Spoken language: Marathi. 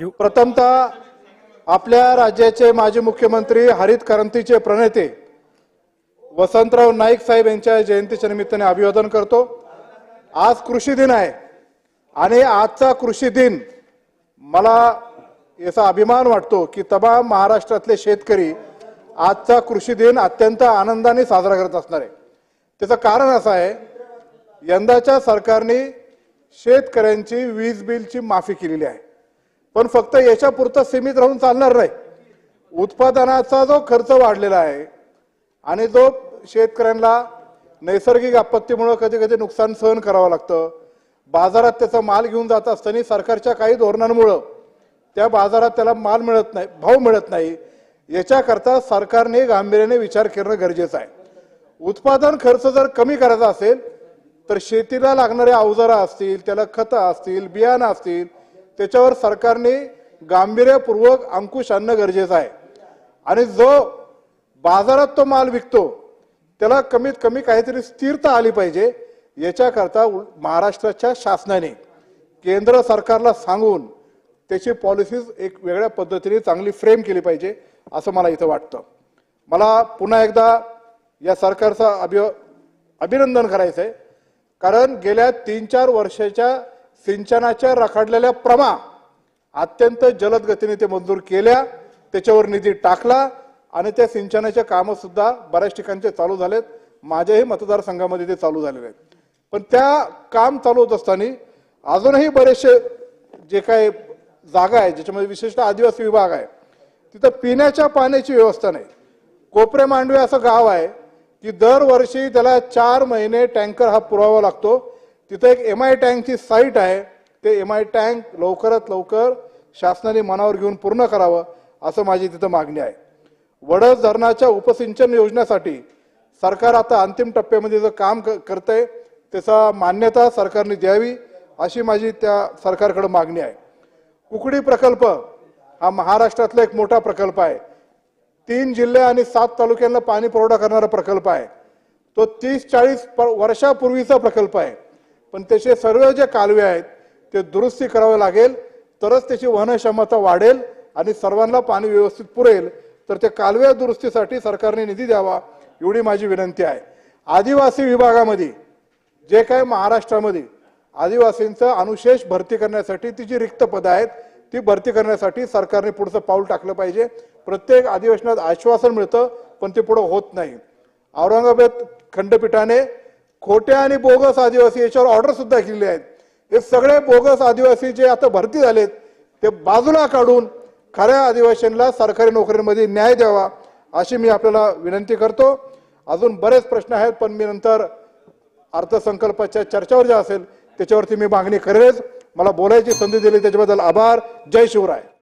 प्रथमतः आपल्या राज्याचे माजी मुख्यमंत्री हरित क्रांतीचे प्रणेते वसंतराव नाईक साहेब यांच्या जयंतीच्या निमित्ताने अभिवादन करतो. आज कृषी दिन आहे आणि आजचा कृषी दिन मला याचा अभिमान वाटतो की तमाम महाराष्ट्रातले शेतकरी आजचा कृषी दिन अत्यंत आनंदाने साजरा करत असणार आहे. त्याचं कारण असं आहे यंदाच्या सरकारने शेतकऱ्यांची वीज बिलची माफी केलेली आहे. पण फक्त याच्यापुरतं सीमित राहून चालणार नाही. उत्पादनाचा जो खर्च वाढलेला आहे आणि जो शेतकऱ्यांना नैसर्गिक आपत्तीमुळं कधी कधी नुकसान सहन करावं लागतं बाजारात त्याचा माल घेऊन जात असताना सरकारच्या काही धोरणांमुळं त्या बाजारात त्याला माल मिळत नाही भाव मिळत नाही याच्याकरता सरकारने गांभीर्याने विचार करणं गरजेचं आहे. उत्पादन खर्च जर कमी करायचा असेल तर शेतीला लागणारे अवजारं असतील त्याला खतं असतील बियाणं असतील त्याच्यावर सरकारने गांभीर्यपूर्वक अंकुश आणणं गरजेचं आहे. आणि जो बाजारात तो माल विकतो त्याला कमीत कमी काहीतरी स्थिरता आली पाहिजे याच्याकरता उ- महाराष्ट्राच्या शासनाने केंद्र सरकारला सांगून त्याची पॉलिसीज एक वेगळ्या पद्धतीने चांगली फ्रेम केली पाहिजे असं मला इथं वाटतं. मला पुन्हा एकदा या सरकारचा अभि अभिनंदन करायचं आहे कारण गेल्या तीन चार वर्षाच्या सिंचनाच्या रखडलेल्या प्रमा अत्यंत जलद गतीने ते मंजूर केल्या त्याच्यावर निधी टाकला आणि त्या सिंचनाच्या कामं सुद्धा बऱ्याच ठिकाणचे चालू झालेत. माझ्याही मतदारसंघामध्ये ते चालू झालेले आहेत. पण त्या काम चालू होत असताना अजूनही बरेचसे जे काय जागा आहे ज्याच्यामध्ये विशेषतः आदिवासी विभाग आहे तिथं पिण्याच्या पाण्याची व्यवस्था नाही. कोपरे मांडवे असं गाव आहे की दरवर्षी त्याला चार महिने टँकर हा पुरवावा लागतो. तिथं एक एम आय टँकची साईट आहे. ते एम आय टँक लवकरात लवकर शासनाने मनावर घेऊन पूर्ण करावं असं माझी तिथं मागणी आहे. वडस धरणाच्या उपसिंचन योजनेसाठी सरकार आता अंतिम टप्प्यामध्ये जो काम क- आहे त्याचा मान्यता सरकारने द्यावी अशी माझी त्या सरकारकडे मागणी आहे. कुकडी प्रकल्प हा महाराष्ट्रातला एक मोठा प्रकल्प आहे. तीन जिल्हे आणि सात तालुक्यांना पाणी पुरवठा करणारा प्रकल्प आहे. तो तीस चाळीस प- वर्षापूर्वीचा प्रकल्प आहे. पण त्याचे सर्व जे कालवे आहेत ते दुरुस्ती करावे लागेल तरच त्याची वहनक्षमता वाढेल आणि सर्वांना पाणी व्यवस्थित पुरेल. तर त्या कालव्या दुरुस्तीसाठी सरकारने निधी द्यावा एवढी माझी विनंती आहे. आदिवासी विभागामध्ये जे काय महाराष्ट्रामध्ये आदिवासींचं अनुशेष भरती करण्यासाठी ती जी रिक्त पदं आहेत ती भरती करण्यासाठी सरकारने पुढचं पाऊल टाकलं पाहिजे. प्रत्येक अधिवेशनात आश्वासन मिळतं पण ते पुढं होत नाही. औरंगाबाद खंडपीठाने खोट्या आणि बोगस आदिवासी याच्यावर ऑर्डर सुद्धा केलेली आहेत. हे सगळे बोगस आदिवासी जे आता भरती झालेत ते बाजूला काढून खऱ्या आदिवासींना सरकारी नोकरीमध्ये न्याय द्यावा अशी मी आपल्याला विनंती करतो. अजून बरेच प्रश्न आहेत पण मी नंतर अर्थसंकल्पाच्या चर्चेवर ज्या असेल त्याच्यावरती मी मागणी करेलच. मला बोलायची संधी दिली त्याच्याबद्दल आभार. जय शिवराय.